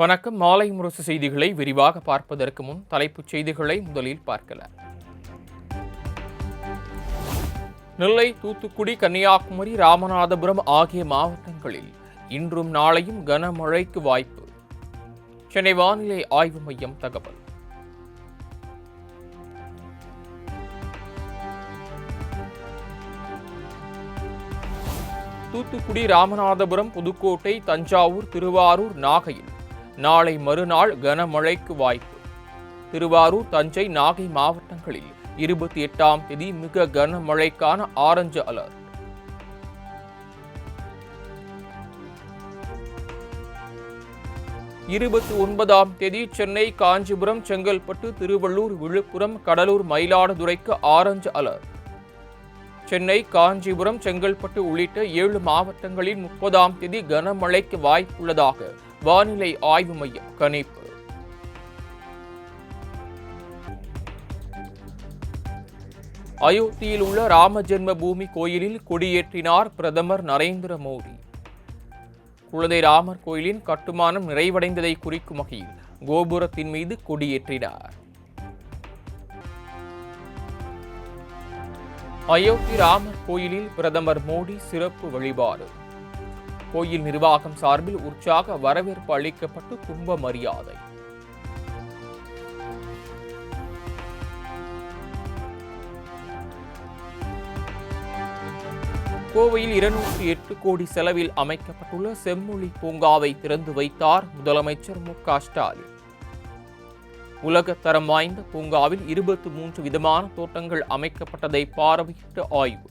வணக்கம். மாலை முரசு செய்திகளை விரிவாக பார்ப்பதற்கு முன் தலைப்புச் செய்திகளை முதலில் பார்க்கலாம் நெல்லை தூத்துக்குடி கன்னியாகுமரி ராமநாதபுரம் ஆகிய மாவட்டங்களில் இன்றும் நாளையும் கனமழைக்கு வாய்ப்பு. சென்னை வானிலை ஆய்வு மையம் தகவல். தூத்துக்குடி ராமநாதபுரம் புதுக்கோட்டை தஞ்சாவூர் திருவாரூர் நாகையில் நாளை மறுநாள் கனமழைக்கு வாய்ப்பு. திருவாரூர் தஞ்சை நாகை மாவட்டங்களில் இருபத்தி எட்டாம் தேதி மிக கனமழைக்கான ஆரஞ்சு அலர்ட். இருபத்தி ஒன்பதாம் தேதி சென்னை காஞ்சிபுரம் செங்கல்பட்டு திருவள்ளூர் விழுப்புரம் கடலூர் மயிலாடுதுறைக்கு ஆரஞ்சு அலர்ட். சென்னை காஞ்சிபுரம் செங்கல்பட்டு உள்ளிட்ட ஏழு மாவட்டங்களில் முப்பதாம் தேதி கனமழைக்கு வாய்ப்புள்ளதாக வானிலை ஆய்வு மையம் கணிப்பு. அயோத்தியில் உள்ள ராமஜென்ம பூமி கோயிலில் கொடியேற்றினார் பிரதமர் நரேந்திர மோடி. குழந்தை ராமர் கோயிலின் கட்டுமானம் நிறைவடைந்ததை குறிக்கும் வகையில் கோபுரத்தின் மீது கொடியேற்றினார். அயோத்தி ராமர் கோயிலில் பிரதமர் மோடி சிறப்பு வழிபாடு. கோயில் நிர்வாகம் சார்பில் உற்சாக வரவேற்பு அளிக்கப்பட்டு கும்ப மரியாதை. கோவையில் இருநூற்றி எட்டு கோடி செலவில் அமைக்கப்பட்டுள்ள செம்மொழி பூங்காவை திறந்து வைத்தார் முதலமைச்சர் மு க ஸ்டாலின். உலகத்தரம் வாய்ந்த பூங்காவில் இருபத்தி மூன்று விதமான தோட்டங்கள் அமைக்கப்பட்டதை பார்வையிட்டு ஆய்வு.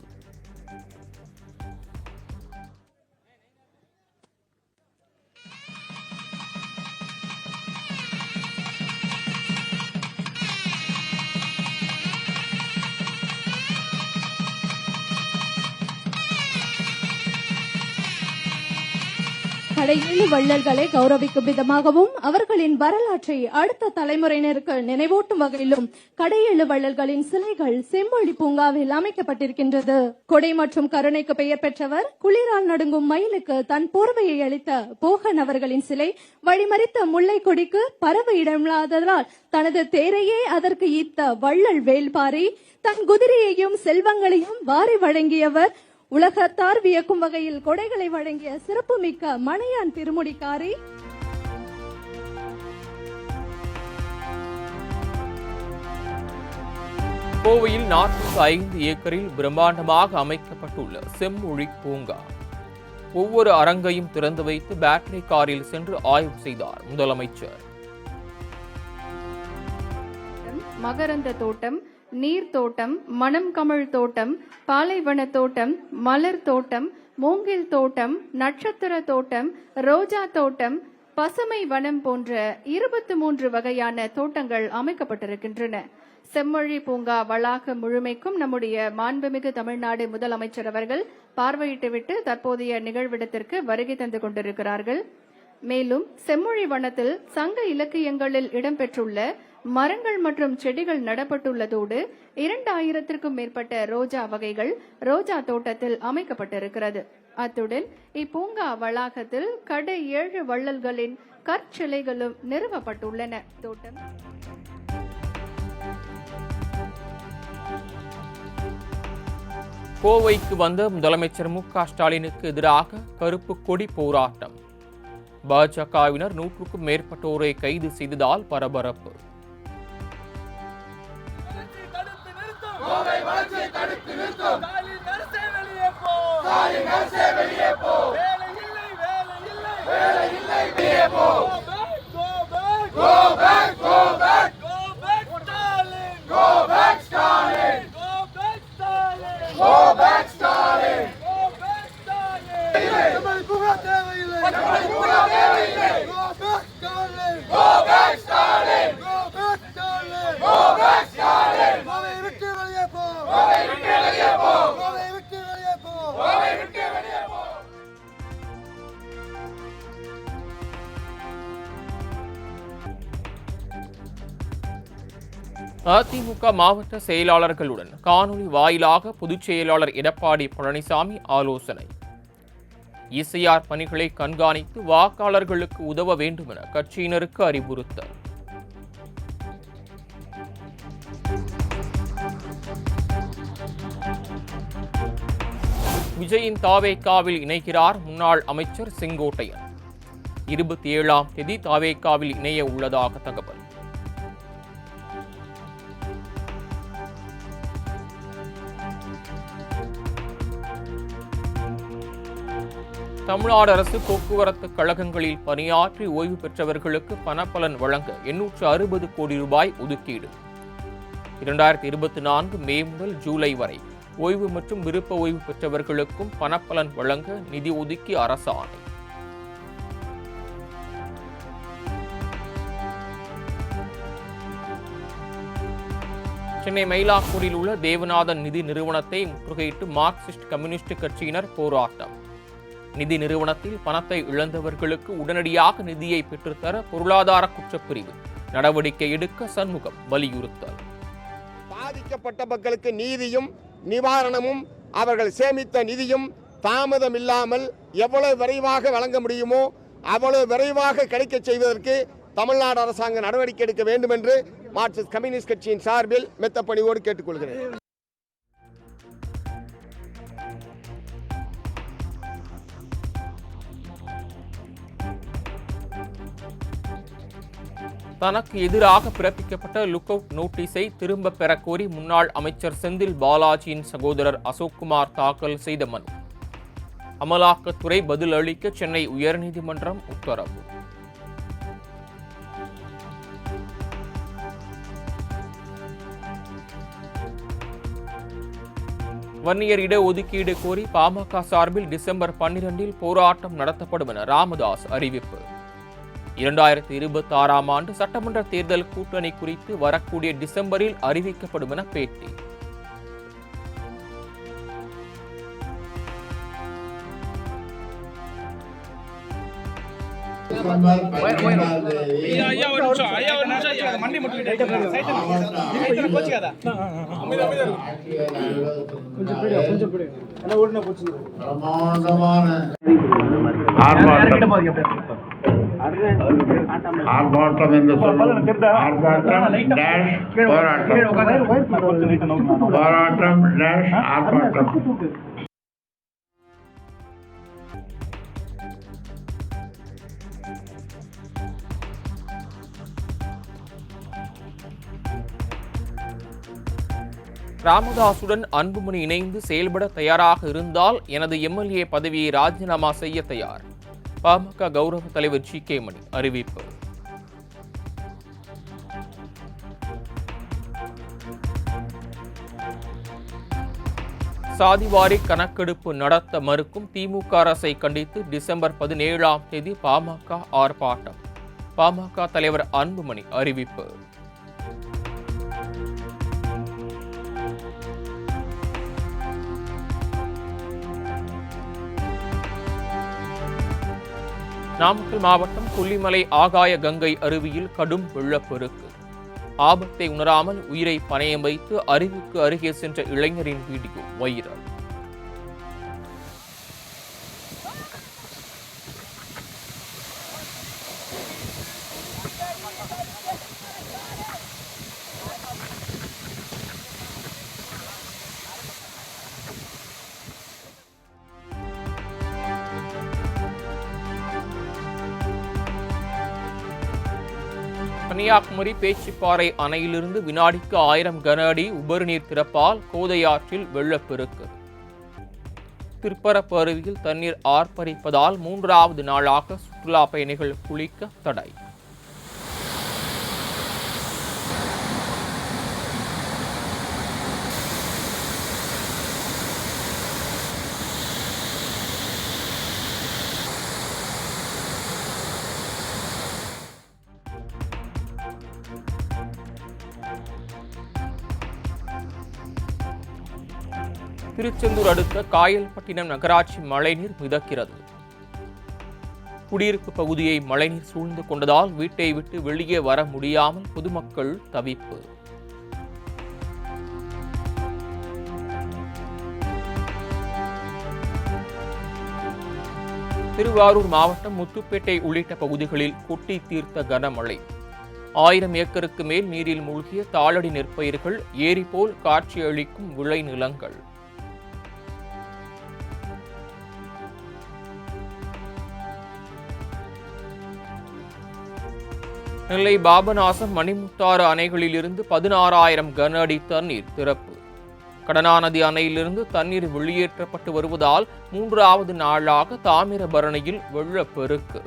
கடையேழு வள்ளல்களை கௌரவிக்கும் விதமாகவும் அவர்களின் வரலாற்றை அடுத்த தலைமுறையினருக்கு நினைவூட்டும் வகையிலும் கடையெழு வள்ளல்களின் சிலைகள் செம்மொழி பூங்காவில் அமைக்கப்பட்டிருக்கின்றது. கொடை மற்றும் கருணைக்கு பெயர் பெற்றவர் குளிரால் நடுங்கும் மயிலுக்கு தன் போர்வையை அளித்த போகன் அவர்களின் சிலை வழிமறித்த முல்லை கொடிக்கு பறவை இடமில்லாததால் தனது தேரையே அதற்கு ஈத்த வள்ளல் வேல்பாரி தன் குதிரையையும் செல்வங்களையும் வாரி வழங்கியவர் உலகத்தார் வியக்கும் வகையில் கொடைகளை வழங்கிய சிறப்புமிக்க மணியான் திருமுடிக்காரி. கோவையில் நாற்பத்தி ஐந்து ஏக்கரில் பிரம்மாண்டமாக அமைக்கப்பட்டுள்ள செம்மொழி பூங்கா. ஒவ்வொரு அரங்கையும் திறந்து வைத்து பேட்டரி காரில் சென்று ஆய்வு செய்தார் முதலமைச்சர். மகரந்த தோட்டம் நீர் தோட்டம் மணம் கமழ் தோட்டம் பாலைவன தோட்டம் மலர் தோட்டம் மூங்கில் தோட்டம் நட்சத்திர தோட்டம் ரோஜா தோட்டம் பசுமை வனம் போன்ற இருபத்தி மூன்று வகையான தோட்டங்கள் அமைக்கப்பட்டிருக்கின்றன. செம்மொழி பூங்கா வளாகம் முழுமைக்கும் நம்முடைய மாண்புமிகு தமிழ்நாடு முதலமைச்சர் அவர்கள் பார்வையிட்டுவிட்டு தற்போதைய நிகழ்விடத்திற்கு வருகை தந்து கொண்டிருக்கிறார்கள். மேலும் செம்மொழி வனத்தில் சங்க இலக்கியங்களில் இடம்பெற்றுள்ள மரங்கள் மற்றும் செடிகள் நடப்பட்டுள்ளதோடு இரண்டாயிரத்திற்கும் மேற்பட்ட ரோஜா வகைகள் ரோஜா தோட்டத்தில் அமைக்கப்பட்டிருக்கிறது. அத்துடன் இப்பூங்கா வளாகத்தில் கடை ஏழு வள்ளல்களின் கற்சிலைகளும் நிறுவப்பட்டுள்ளன. தோட்டம் கோவைக்கு வந்த முதலமைச்சர் மு க ஸ்டாலினுக்கு எதிராக கருப்பு கொடி போராட்டம். பாஜகவினர் நூற்றுக்கும் மேற்பட்டோரை கைது செய்ததால் பரபரப்பு. ஸ்டாலின் அரசே வெளியே போ ஸ்டாலின் அரசே வெளியே போ வேலை இல்லை வேலை இல்லை வேலை இல்லை வெளியே நம்மை தேவையில்லை நம்மை தேவையில்லை அதிமுக மாவட்ட செயலாளர்களுடன் காணொலி வாயிலாக பொதுச் செயலாளர் எடப்பாடி பழனிசாமி ஆலோசனை. இசையார் பணிகளை கண்காணித்து வாக்காளர்களுக்கு உதவ வேண்டும் என கட்சியினருக்கு அறிவுறுத்தல். விஜயின் தாவேக்காவில் இணைகிறார் முன்னாள் அமைச்சர் செங்கோட்டையன். இருபத்தி ஏழாம் தேதி தாவேக்காவில் இணைய உள்ளதாக தகவல். தமிழ்நாடு அரசு போக்குவரத்து கழகங்களில் பணியாற்றி ஓய்வு பெற்றவர்களுக்கு பணப்பலன் வழங்க எண்ணூற்று அறுபது கோடி ரூபாய் ஒதுக்கீடு. இரண்டாயிரத்தி இருபத்தி நான்கு மே முதல் ஜூலை வரை ஓய்வு மற்றும் விருப்ப ஓய்வு பெற்றவர்களுக்கும் பணப்பலன் வழங்க நிதி ஒதுக்கி அரசு ஆணை. சென்னை மயிலாப்பூரில் உள்ள தேவநாதன் நிதி நிறுவனத்தை முற்றுகையிட்டு மார்க்சிஸ்ட் கம்யூனிஸ்ட் கட்சியினர் போராட்டம். நிதி நிறுவனத்தில் பணத்தை இழந்தவர்களுக்கு உடனடியாக நிதியை பெற்றுத்தர பொருளாதார குற்றப்பிரிவு நடவடிக்கை எடுக்க சண்முகம் வலியுறுத்தல். பாதிக்கப்பட்ட மக்களுக்கு நீதியும் நிவாரணமும் அவர்கள் சேமித்த நிதியும் தாமதம் இல்லாமல் எவ்வளவு விரைவாக வழங்க முடியுமோ அவ்வளவு விரைவாக கிடைக்கச் செய்வதற்கு தமிழ்நாடு அரசாங்கம் நடவடிக்கை எடுக்க வேண்டும் என்று மார்க்சிஸ்ட் கம்யூனிஸ்ட் கட்சியின் சார்பில் மெத்த பணிவோடு கேட்டுக்கொள்கிறேன். தனக்கு எதிராக பிறப்பிக்கப்பட்ட லுக் அவுட் நோட்டீஸை திரும்ப பெறக்கோரி முன்னாள் அமைச்சர் செந்தில் பாலாஜியின் சகோதரர் அசோக்குமார் தாக்கல் செய்த மனு. அமலாக்கத்துறை பதில் அளிக்க சென்னை உயர்நீதிமன்றம் உத்தரவு. வன்னியர் இட ஒதுக்கீடு கோரி பாமக சார்பில் டிசம்பர் பன்னிரண்டில் போராட்டம் நடத்தப்படும் என ராமதாஸ் அறிவிப்பு. இரண்டாயிரத்தி இருபத்தி ஆறாம் ஆண்டு சட்டமன்ற தேர்தல் கூட்டணி குறித்து வரக்கூடிய டிசம்பரில் அறிவிக்கப்படும் என பேட்டி. ஐயா ஆர்ப்பாட்டம். என்று சொல்லும் ஆர்ப்பாட்டம் டேஷ் போராட்டம். போராட்டம் டேஷ் ஆர்ப்பாட்டம். ராமதாசுடன் அன்புமணி இணைந்து செயல்பட தயாராக இருந்தால் எனது எம்எல்ஏ பதவியை ராஜினாமா செய்ய தயார். பாமக கௌரவ தலைவர் ஜி கே. மணி அறிவிப்பு. சாதிவாரி கணக்கெடுப்பு நடத்த மறுக்கும் திமுக அரசை கண்டித்து டிசம்பர் பதினேழாம் தேதி பாமக ஆர்ப்பாட்டம். பாமக தலைவர் அன்புமணி அறிவிப்பு. நாமக்கல் மாவட்டம் கொல்லிமலை ஆகாய கங்கை அருவியில் கடும் வெள்ளப்பெருக்கு. ஆபத்தை உணராமல் உயிரை பணயம் வைத்து அருவிக்கு அருகே சென்ற இளைஞரின் வீடியோ வைரல். கன்னியாகுமரி பேச்சிப்பாறை அணையிலிருந்து வினாடிக்கு ஆயிரம் கன அடி உபரிநீர் திறப்பால் கோதையாற்றில் வெள்ளப்பெருக்கு. திருப்பரப்பு அருவியில் தண்ணீர் ஆர்ப்பரிப்பதால் மூன்றாவது நாளாக சுற்றுலா பயணிகள் குளிக்க தடை. திருச்செந்தூர் அடுத்த காயல்பட்டினம் நகராட்சி மழைநீர் மிதக்கிறது. குடியிருப்பு பகுதியை மழைநீர் சூழ்ந்து கொண்டதால் வீட்டை விட்டு வெளியே வர முடியாமல் பொதுமக்கள் தவிப்பு. திருவாரூர் மாவட்டம் முத்துப்பேட்டை உள்ளிட்ட பகுதிகளில் கொட்டி தீர்த்த கனமழை. ஆயிரம் ஏக்கருக்கு மேல் நீரில் மூழ்கிய தாளடி நெற்பயிர்கள் ஏரி போல் காட்சியளிக்கும் விளைநிலங்கள். நெல்லை பாபநாசம் மணிமுத்தாறு அணைகளிலிருந்து பதினாறாயிரம் கன அடி தண்ணீர் திறப்பு. கடனாநதி அணையிலிருந்து தண்ணீர் வெளியேற்றப்பட்டு வருவதால் மூன்றாவது நாளாக தாமிரபரணியில் வெள்ளப்பெருக்கு.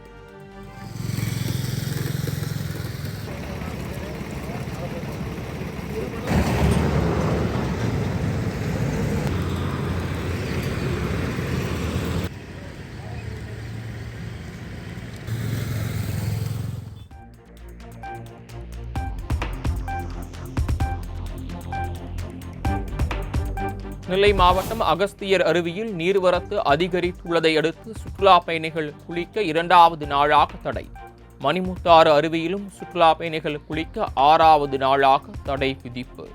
நெல்லை மாவட்டம் அகஸ்தியர் அருவியில் நீர்வரத்து அதிகரித்துள்ளதை அடுத்து சுற்றுலா பயணிகள் குளிக்க இரண்டாவது நாளாக தடை. மணிமுத்தாறு அருவியிலும் சுற்றுலா பயணிகள் குளிக்க ஆறாவது நாளாக தடை விதிப்பு.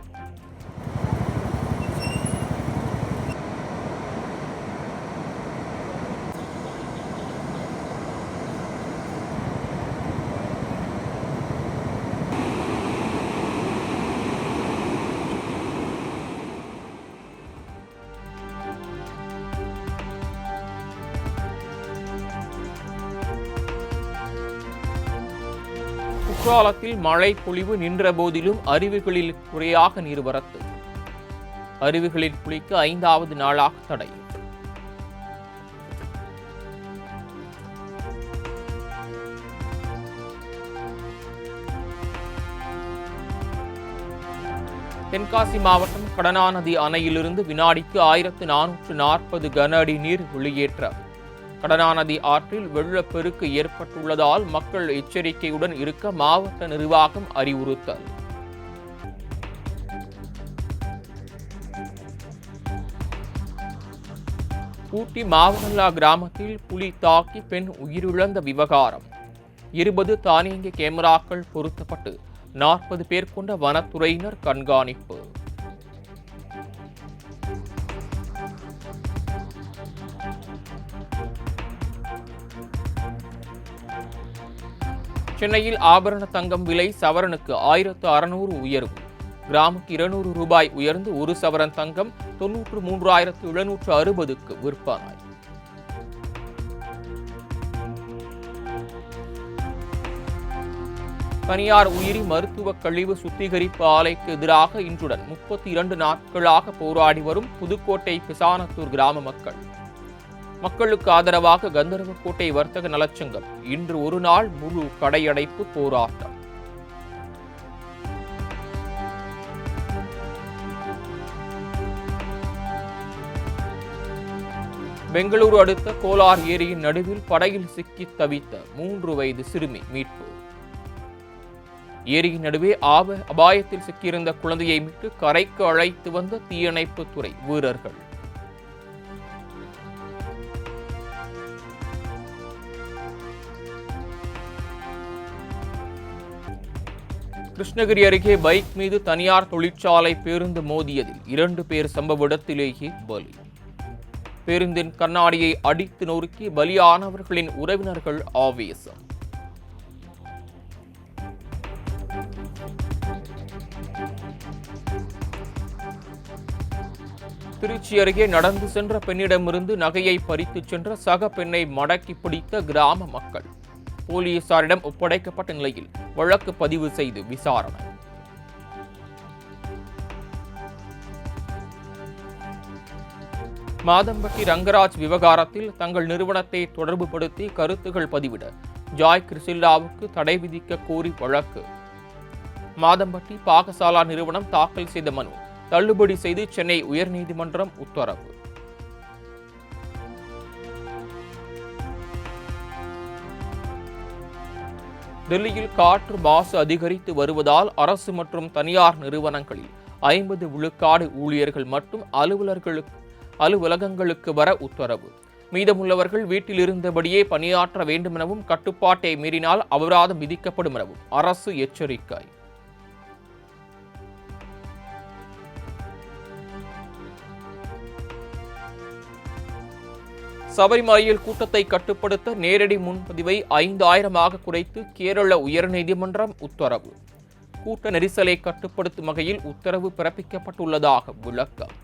குற்றாலத்தில் மழை பொழிவு நின்ற போதிலும் அருவிகளில் குறையாக நீர்வரத்து அருவிகளில் குளிக்க ஐந்தாவது நாளாக தடை. தென்காசி மாவட்டம் கடனாநதி அணையிலிருந்து வினாடிக்கு ஆயிரத்து நானூற்று நாற்பது கன அடி நீர் வெளியேற்றம். கடனாநதி ஆற்றில் வெள்ளப்பெருக்கு ஏற்பட்டுள்ளதால் மக்கள் எச்சரிக்கையுடன் இருக்க மாவட்ட நிர்வாகம் அறிவுறுத்தல். ஊட்டி மாவகல்லா கிராமத்தில் புலி தாக்கி பெண் உயிரிழந்த விவகாரம். இருபது தானியங்கி கேமராக்கள் பொருத்தப்பட்டு நாற்பது பேர் கொண்ட வனத்துறையினர் கண்காணிப்பு. சென்னையில் ஆபரண தங்கம் விலை சவரனுக்கு ஆயிரத்து அறுநூறு உயர்வு கிராமுக்கு இருநூறு ரூபாய் உயர்ந்து ஒரு சவரன் தங்கம் தொன்னூற்று மூன்றாயிரத்து எழுநூற்று அறுபதுக்கு விற்பனை தனியார் உயிரி மருத்துவ கழிவு சுத்திகரிப்பு ஆலைக்கு எதிராக இன்றுடன் முப்பத்தி இரண்டு நாட்களாக போராடி வரும் புதுக்கோட்டை பிசானத்தூர் கிராம மக்கள். மக்களுக்கு ஆதரவாக கந்தர்வக்கோட்டை வர்த்தக நலச்சங்கம் இன்று ஒரு நாள் முழு கடையடைப்பு போராட்டம். பெங்களூரு அடுத்த கோலார் ஏரியின் நடுவில் படகில் சிக்கி தவித்த மூன்று வயது சிறுமி மீட்பு. ஏரியின் நடுவே ஆப அபாயத்தில் சிக்கியிருந்த குழந்தையை மீட்டு கரைக்கு அழைத்து வந்த தீயணைப்பு துறை வீரர்கள். கிருஷ்ணகிரி அருகே பைக் மீது தனியார் தொழிற்சாலை பேருந்து மோதியதில் இரண்டு பேர் சம்பவ இடத்திலேயே பலி. பேருந்தின் கண்ணாடியை அடித்து நொறுக்கி பலியானவர்களின் உறவினர்கள் ஆவேசம். திருச்சி அருகே நடந்து சென்ற பெண்ணிடமிருந்து நகையை பறித்துச் சென்ற சக பெண்ணை மடக்கி பிடித்த கிராம மக்கள். போலீசாரிடம் ஒப்படைக்கப்பட்ட நிலையில் வழக்கு பதிவு செய்து விசாரணை. மாதம்பட்டி ரங்கராஜ் விவகாரத்தில் தங்கள் நிறுவனத்தை தொடர்புபடுத்தி கருத்துகள் பதிவிட ஜாய் கிறிசில்லாவுக்கு தடை விதிக்க கோரி வழக்கு. மாதம்பட்டி பாகசாலா நிறுவனம் தாக்கல் செய்த மனு தள்ளுபடி செய்து சென்னை உயர்நீதிமன்றம் உத்தரவு. டெல்லியில் காற்று மாசு அதிகரித்து வருவதால் அரசு மற்றும் தனியார் நிறுவனங்களில் ஐம்பது விழுக்காடு ஊழியர்கள் மட்டும் அலுவலர்களுக்கு அலுவலகங்களுக்கு வர உத்தரவு. மீதமுள்ளவர்கள் வீட்டில் இருந்தபடியே பணியாற்ற வேண்டுமெனவும் கட்டுப்பாட்டை மீறினால் அபராதம் விதிக்கப்படும் எனவும் அரசு எச்சரிக்கை. சபரிமலையில் கூட்டத்தை கட்டுப்படுத்த நேரடி முன்பதிவை ஐந்தாயிரமாக குறைத்து கேரள உயர்நீதிமன்றம் உத்தரவு. கூட்ட நெரிசலை கட்டுப்படுத்தும் வகையில் உத்தரவு பிறப்பிக்கப்பட்டுள்ளதாக விளக்கம்.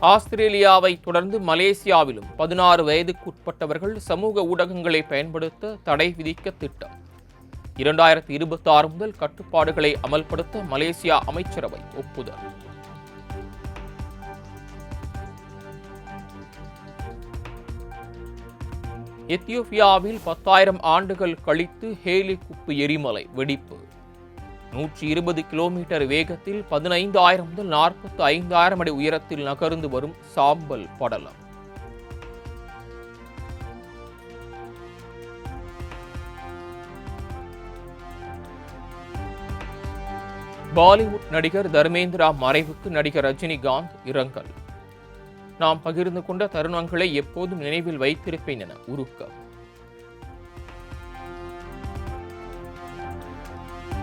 ஆஸ்திரேலியாவை தொடர்ந்து மலேசியாவிலும் பதினாறு வயதுக்குட்பட்டவர்கள் சமூக ஊடகங்களை பயன்படுத்த தடை விதிக்க திட்டம். இரண்டாயிரத்தி இருபத்தி ஆறு முதல் கட்டுப்பாடுகளை அமல்படுத்த மலேசியா அமைச்சரவை ஒப்புதல். எத்தியோப்பியாவில் பத்தாயிரம் ஆண்டுகள் கழித்து ஹேலி குப்பு எரிமலை வெடிப்பு. நூற்றி இருபது கிலோமீட்டர் வேகத்தில் பதினைந்தாயிரம் முதல் நாற்பத்தி ஐந்தாயிரம் அடி உயரத்தில் நகர்ந்து வரும் சாம்பல் படலம். பாலிவுட் நடிகர் தர்மேந்திரா மறைவுக்கு நடிகர் ரஜினிகாந்த் இரங்கல். நாம் பகிர்ந்து கொண்ட தருணங்களை எப்போதும் நினைவில் வைத்திருப்பேன் என உருக்கம்.